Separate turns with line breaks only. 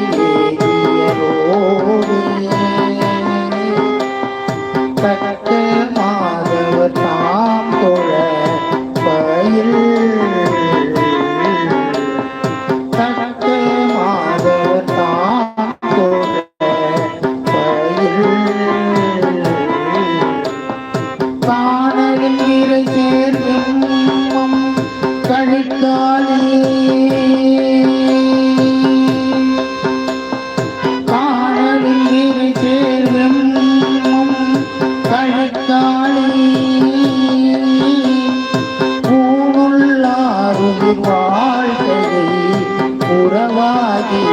Thank you. வாழ்க்கையை உறவாகி